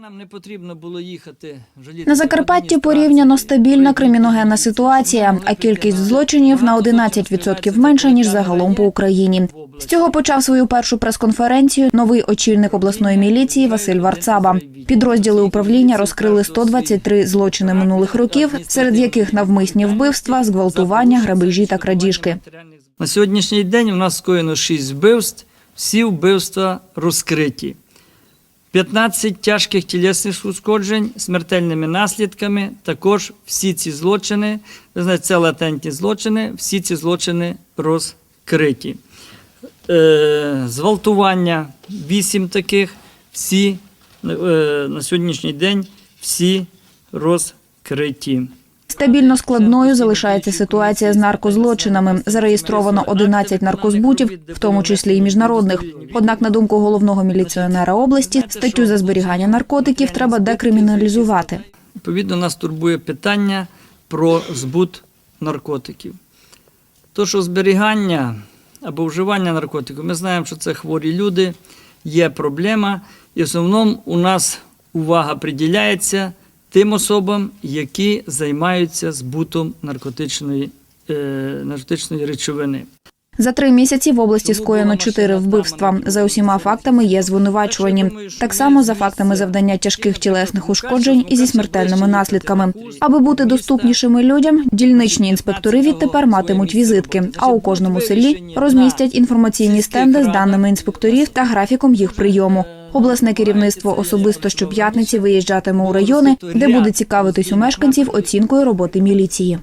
Нам не потрібно було їхати На Закарпатті порівняно стабільна криміногенна ситуація, а кількість злочинів на 11% менша ніж загалом по Україні. З цього почав свою першу прес-конференцію новий очільник обласної міліції Василь Варцаба. Підрозділи управління розкрили 123 злочини минулих років, серед яких навмисні вбивства, зґвалтування, грабежі та крадіжки. На сьогоднішній день у нас скоєно 6 вбивств, всі вбивства розкриті. 15 тяжких тілесних ушкоджень смертельними наслідками. Також всі ці злочини, це латентні злочини, всі ці злочини розкриті. Е, зґвалтування 8 таких, всі е, на сьогоднішній день всі розкриті. Стабільно складною залишається ситуація з наркозлочинами. Зареєстровано 11 наркозбутів, в тому числі і міжнародних. Однак, на думку головного міліціонера області, статтю за зберігання наркотиків треба декриміналізувати. Відповідно, нас турбує питання про збут наркотиків. То, що зберігання або вживання наркотиків, ми знаємо, що це хворі люди, є проблема, і основному у нас увага приділяється тим особам, які займаються збутом наркотичної, е, наркотичної речовини. За три місяці в області скоєно чотири вбивства. За усіма фактами є звинувачувані. Так само за фактами завдання тяжких тілесних ушкоджень і зі смертельними наслідками. Аби бути доступнішими людям, дільничні інспектори відтепер матимуть візитки. А у кожному селі розмістять інформаційні стенди з даними інспекторів та графіком їх прийому. Обласне керівництво особисто щоп'ятниці виїжджатиме у райони, де буде цікавитись у мешканців оцінкою роботи міліції.